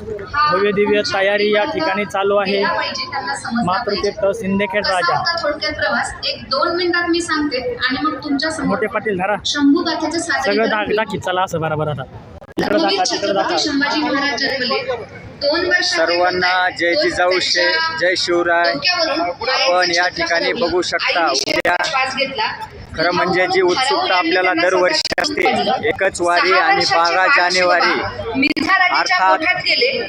भव्य दिव्य तयारी या ठिकाणी चालू आहे. मातृतीर्थ. सिंदखेड राजा. होता थोडक्यात प्रवास एक दोन मिनिटात मी सांगते आणि मग तुमच्यासमोर मोठे पाटील धरा. शंभू गाथेचं सगळं सादरीकरण दाख चला असं बरोबर आता. दाखवा दाखवा. संभाजी महाराज जन्मले सर्वांना. जय जिजाऊ जय शिवराय. आपण या ठिकाणी बघू शकता उद्या खरं म्हणजे जी उत्सुकता आपल्याला दरवर्षी असते एकच वारी आणि बारा जानेवारी अर्थात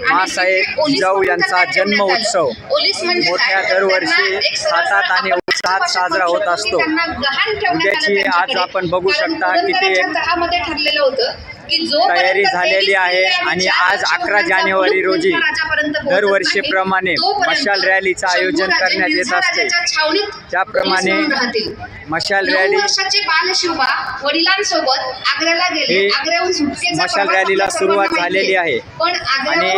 माँसाहेब जिजाऊ यांचा जन्म. उत्सव म्हणजे मोठ्या दरवर्षी थाटात आणि उत्साहात साजरा होत असतो. उद्याची आज. आपण बघू शकता की ते पुरंदराच्या दहामध्ये ठरलेलं होतं तयारी झालेली आहे आणि आज वर्ष 11 होण्याचा जानेवारी रोजी दरवर्षीप्रमाणे मशाल रॅलीचं आयोजन करण्यात येत असते. त्याप्रमाणे. मशाल रॅली ही मशाल रॅलीला सुरुवात झालेली आहे. आणि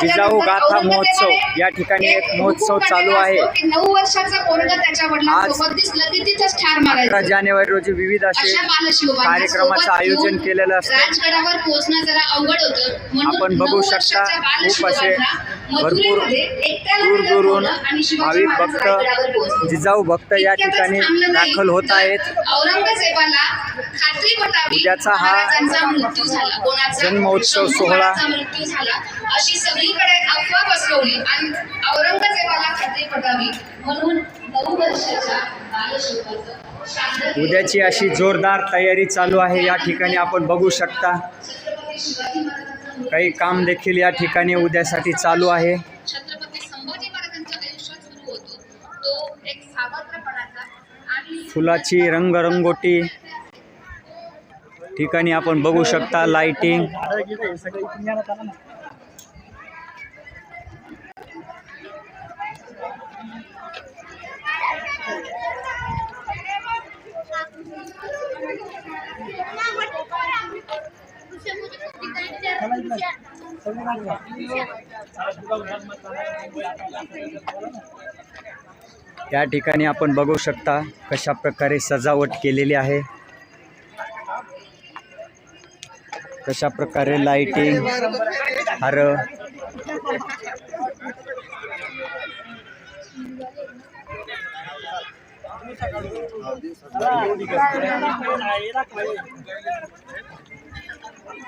जिजाऊ गाथा महोत्सव या ठिकाणी एक महोत्सव चालू आहे. असतो की नऊ वर्षाचा पोरगा त्याच्या वडिलांसोबत दिसलं की तिथंच ठार अकरा जानेवारी रोजी विविध असे कार्यक्रमाचं आयोजन केलेलं असतं राजगडावर पोहोचणं जरा अवघड होतं. म्हणून आपण बघू शकता खूप असे भरपूर दूर दूरून भाविक भक्त. जिजाऊ भक्त या ठिकाणी दाखल होत आहेत. औरंगजेबाला खात्री पटावी उद्याचा हा महाराजांचा मृत्यू झाला. कोणाचा? जन्मोत्सव शंभू सोहळा. महाराजांचा मृत्यू झाला. अशी सगळीकडे अफवा पसरवली आणि औरंगजेबाला खात्री पटावी. म्हणून नऊ वर्षाच्या शांततेत उद्याची अशी जोरदार तयारी चालू आहे. या ठिकाणी आपण बघू शकता काही काम देखील या ठिकाणी उद्यासाठी चालू आहे. फुलाची रंगरंगोटी ठिकाणी आपण बघू शकता लाइटिंग या ठिकाणी आपण बघू शकता कशा प्रकारे सजावट केलेली आहे. कशा प्रकारे लाइटिंग हार.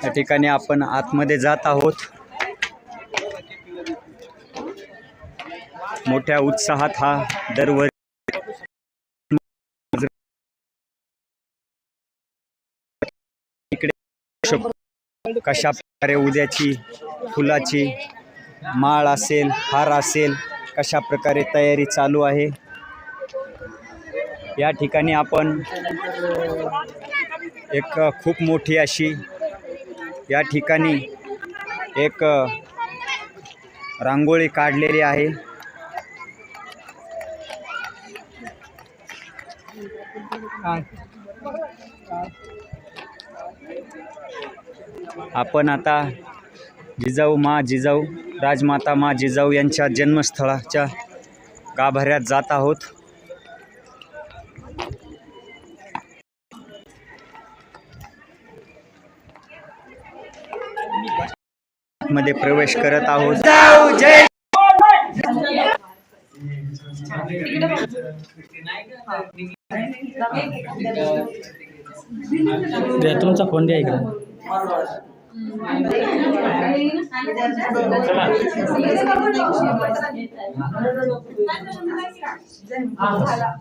या ठिकाणी आपण आतमध्ये जात आहोत. मोठ्या उत्साहात हा दरवर्षी इकडे कशा प्रकारे उद्याची फुलाची माळ असेल हार असेल कशा प्रकारे तयारी चालू आहे. या ठिकाणी आपण एक खूप मोठी अशी या ठिकाणी एक रांगोळी काढलेली आहे. आपण आता जिजाऊ मा जिजाऊ राजमाता मा जिजाऊ यांच्या जन्मस्थळाच्या गाभाऱ्यात जात आहोत. मध्ये प्रवेश करत आहोत. तुमचा फोन द्या इकडे.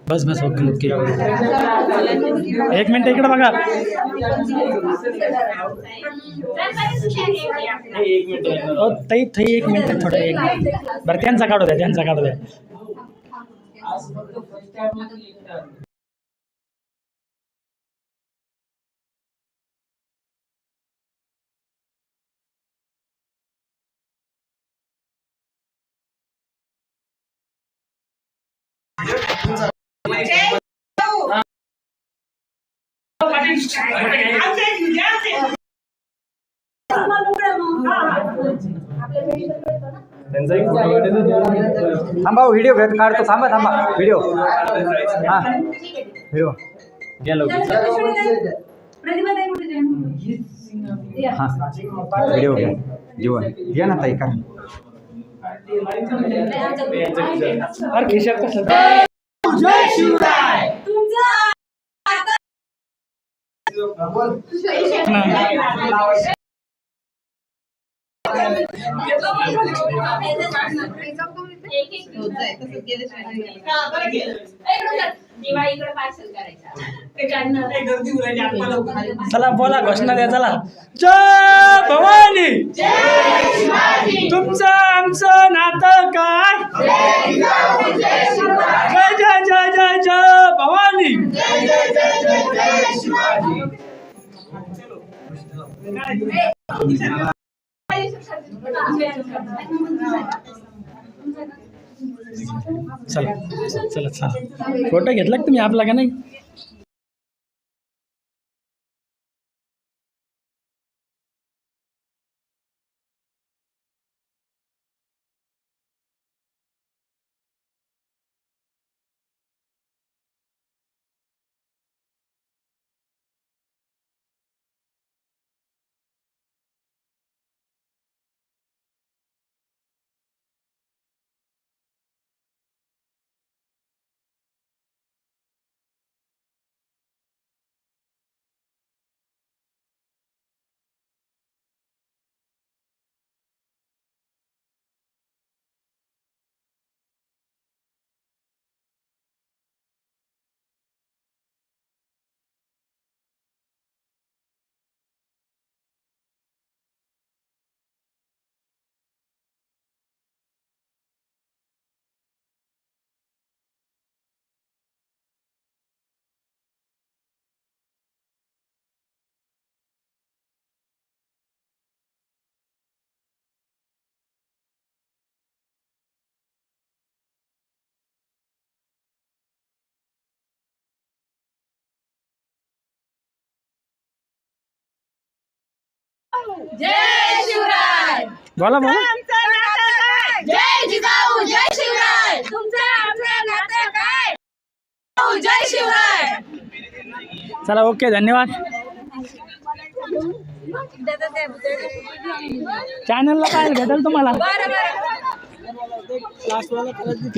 बस बस ओके ओके. एक मिनिट इकडे बघा. ताई ताई एक मिनिट थोडं एक मिनिट. बरं त्यांचा काढू द्या त्यांचा काढू द्या. थांबा हो, व्हिडिओ घेत काढतो थांबा थांबा. व्हिडिओ हा. व्हिडिओ गेलो हा. व्हिडिओ घ्या. जेवण घ्या ना ताई का अरे खिशात कसं दिवाळीकडे पार्सल करायचा चला बोला घोषणा द्या चला. जय भवानी! तुमचं आमचं नातं काय? जय जय जय जय जय भवानी! चला. चला चला फोटो घेतला तुम्ही आपला का नाही? जय शिवराय। बोला बोला। जय जिजाऊ जय शिवराय। तुमचं आमचं नातं काय? जय शिवराय। चला ओके धन्यवाद. चॅनलला काय भेटेल तुम्हाला?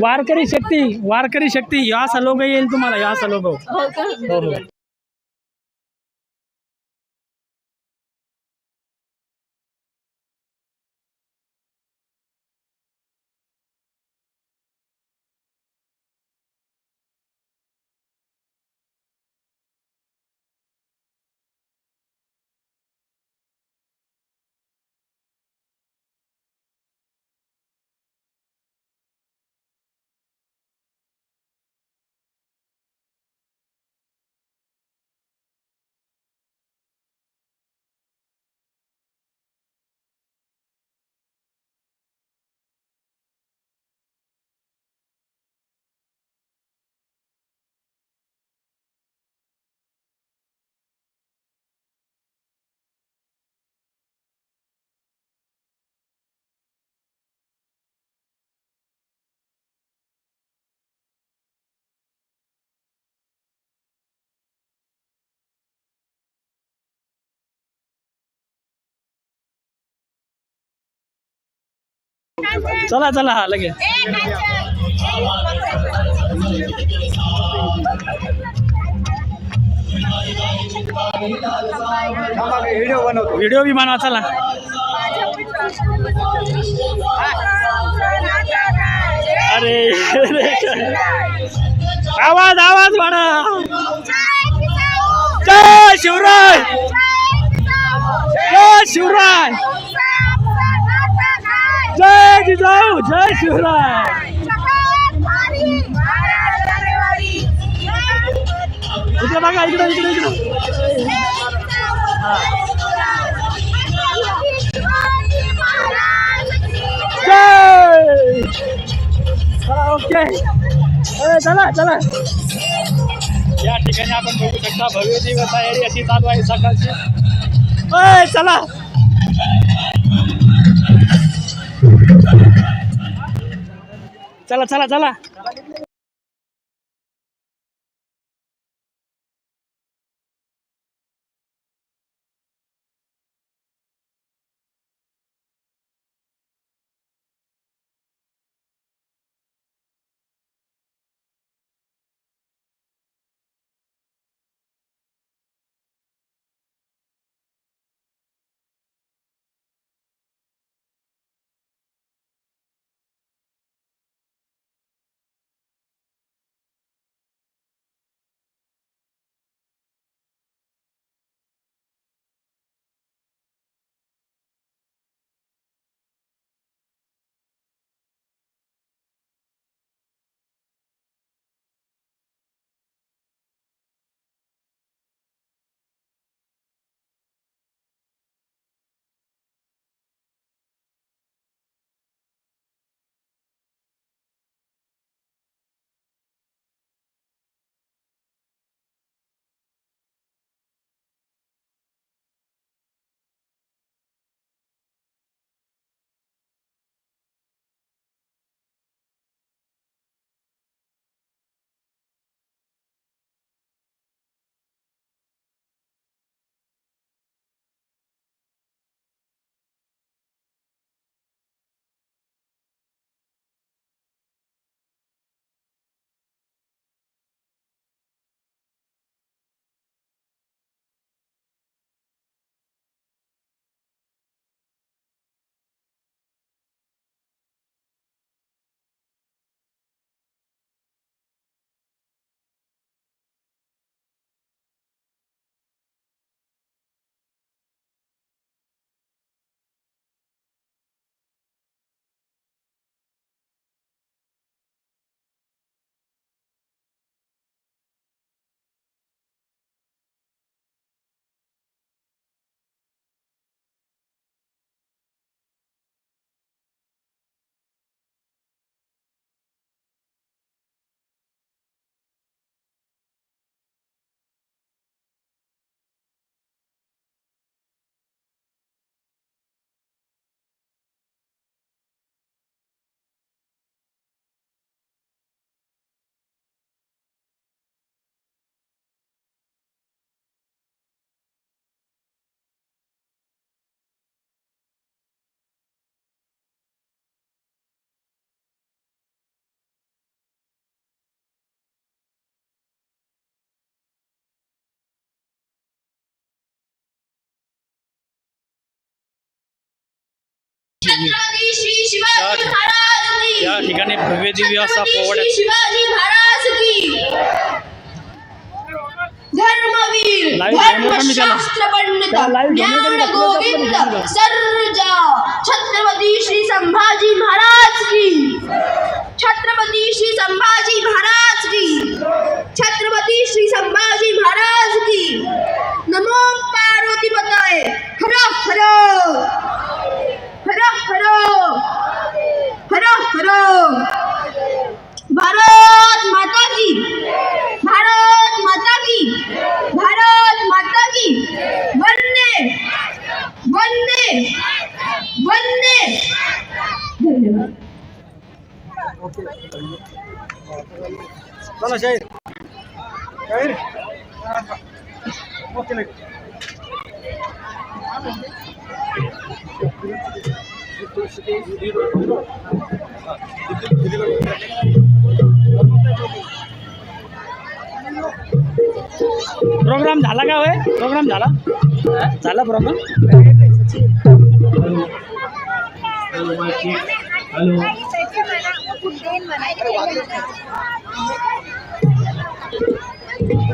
वारकरी शक्ती वारकरी शक्ती या असा लोगो येईल तुम्हाला या असा हो हो. चला चला हा लगे. व्हिडिओ बनवतो व्हिडिओ बी बनवा चला. अरे. आवाज आवाज म्हणा. जय शिवराय. जय शिवराय. जय जिजाऊ जय शिवराय इकडे बघा इकडे इकडे इकडे जय चला ओके अरे चला चला या ठिकाणी आपण बघू शकता भव्य दिवस तयारी अशी चालू आहे सकाळची अय चला चला चला चला. या ठिकाणी भव्य दिव्य असा धर्मवीर? धर्मशास्त्र पंडित? ज्ञान गोविंद सर्जा छत्रपती श्री संभाजी महाराज की. छत्रपती श्री संभाजी महाराज की. छत्रपती श्री संभाजी महाराज की. नमो पार्वती पताय हर हर हर. चला शाहीर शाहीर ओके प्रोग्राम झाला का होय प्रोग्राम झाला झाला program hello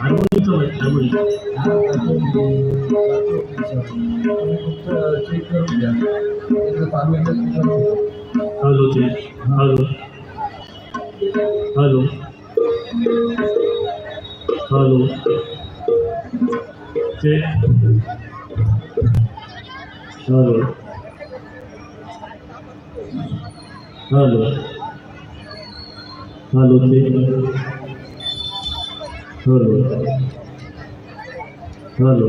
hello check hello hello hello check hello hello hello check hello hello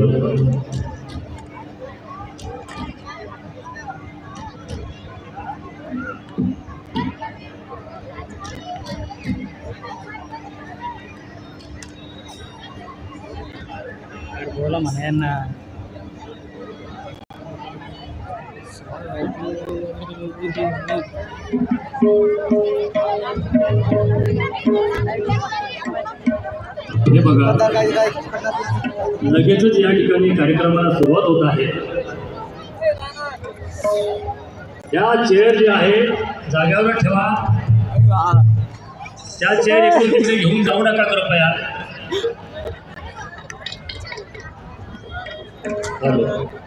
बोला म्हणा यांना हे बघा. लगेचच या ठिकाणी कार्यक्रमाला सुरुवात होत आहे. त्या चेअर जे आहे जाग्यावर ठेवा. त्या चेअर एकूण तिकडे घेऊन जाऊ नका कृपया. हॅलो.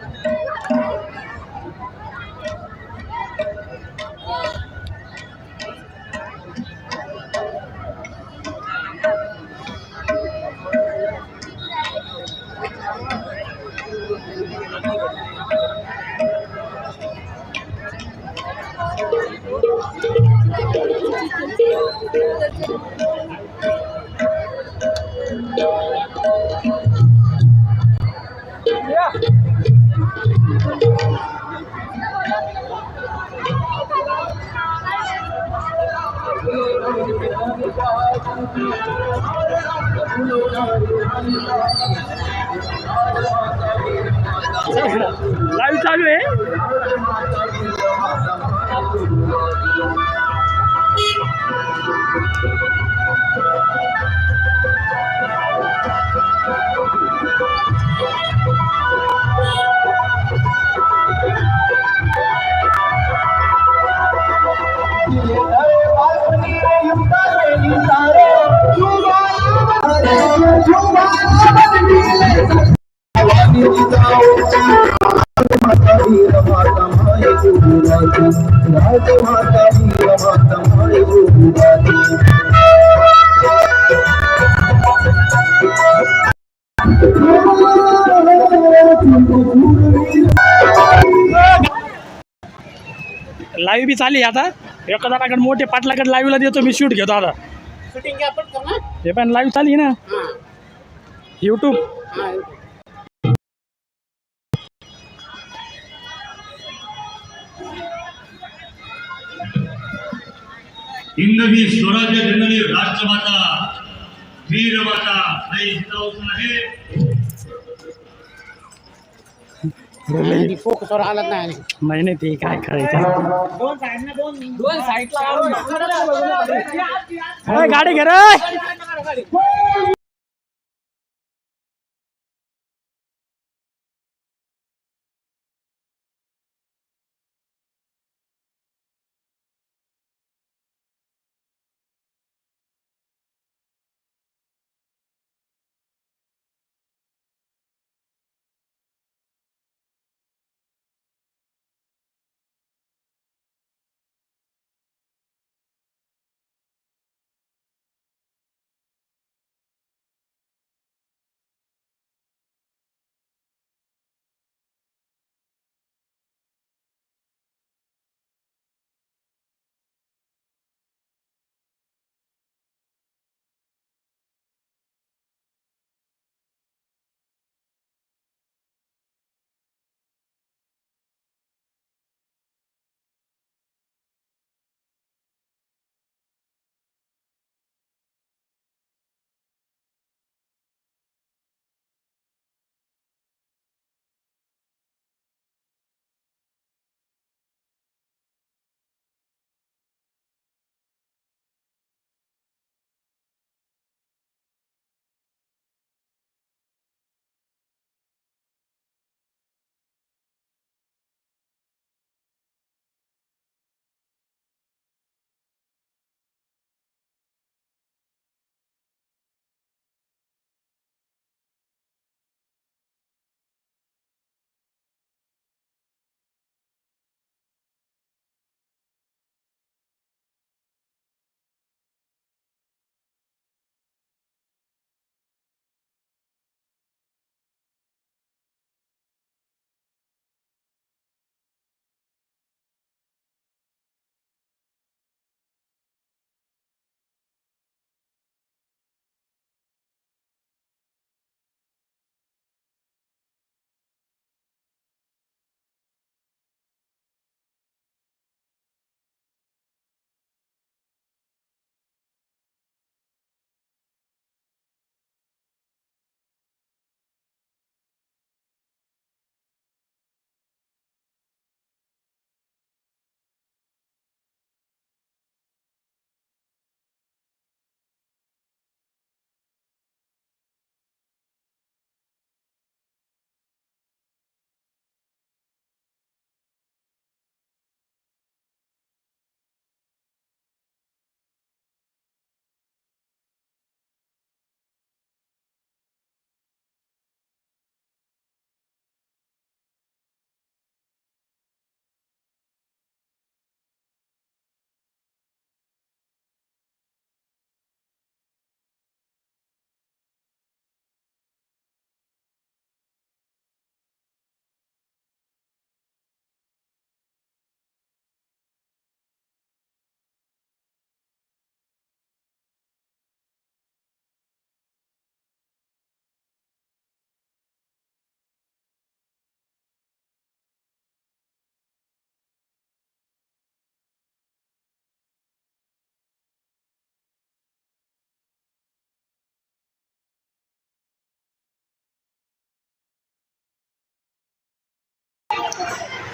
लाइव चालू आहे लाईव्ह बी चालली आता. एका जणाकडे मोठे पाटलाकडे लाईव्हला देतो मी शूट घेतो आता. शूटिंग आपण हे पण लाईव्ह चालली ना? यूट्यूब हिंदवी स्वराज्य जननी राष्ट्रमाता वीरमाता आई जिजाऊ आहे. फोकसवर हालत नाही नाही नाही ते काय करायचं? दोन साईडला अरे, गाडी घे रे.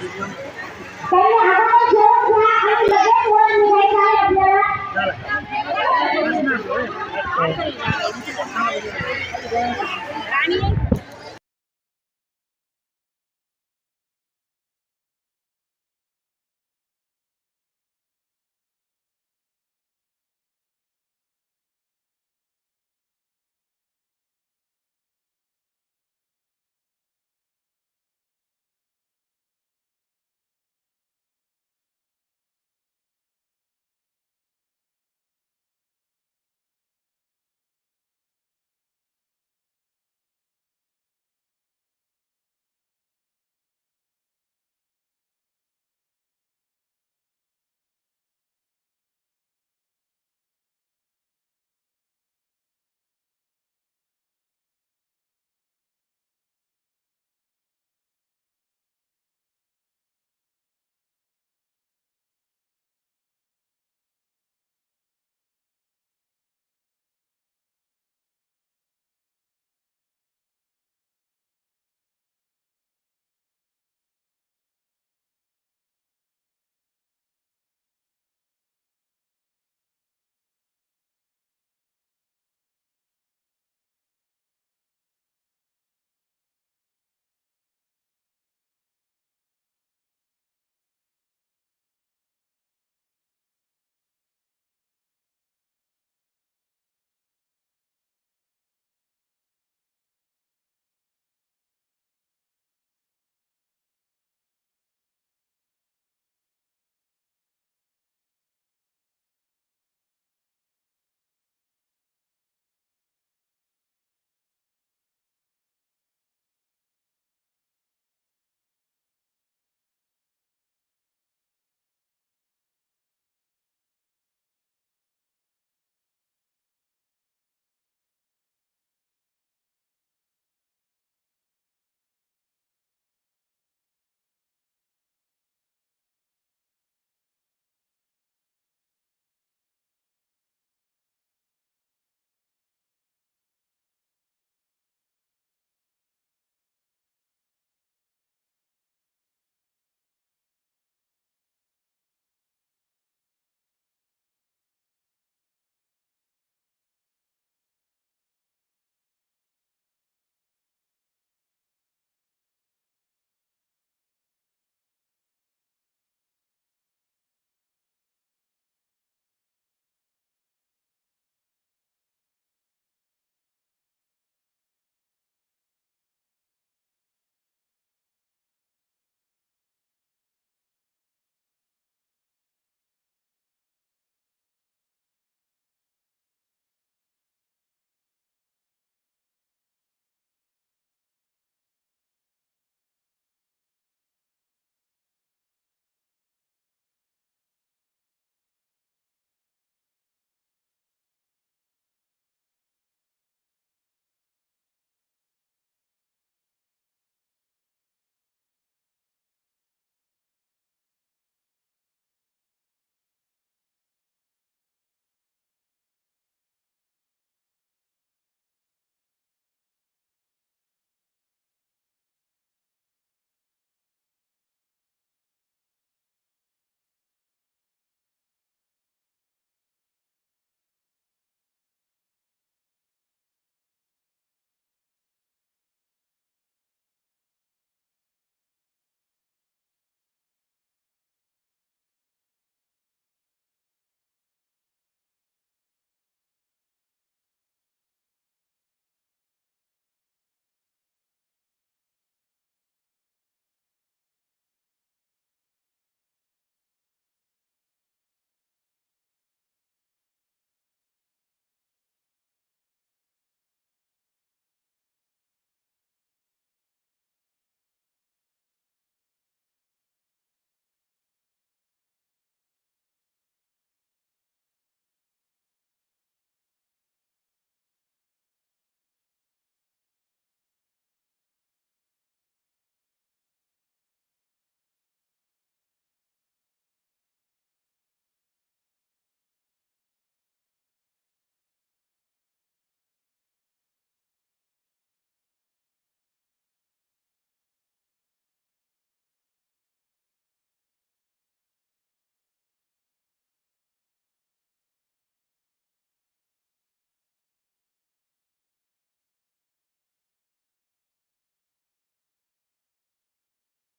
आपल्याला चला.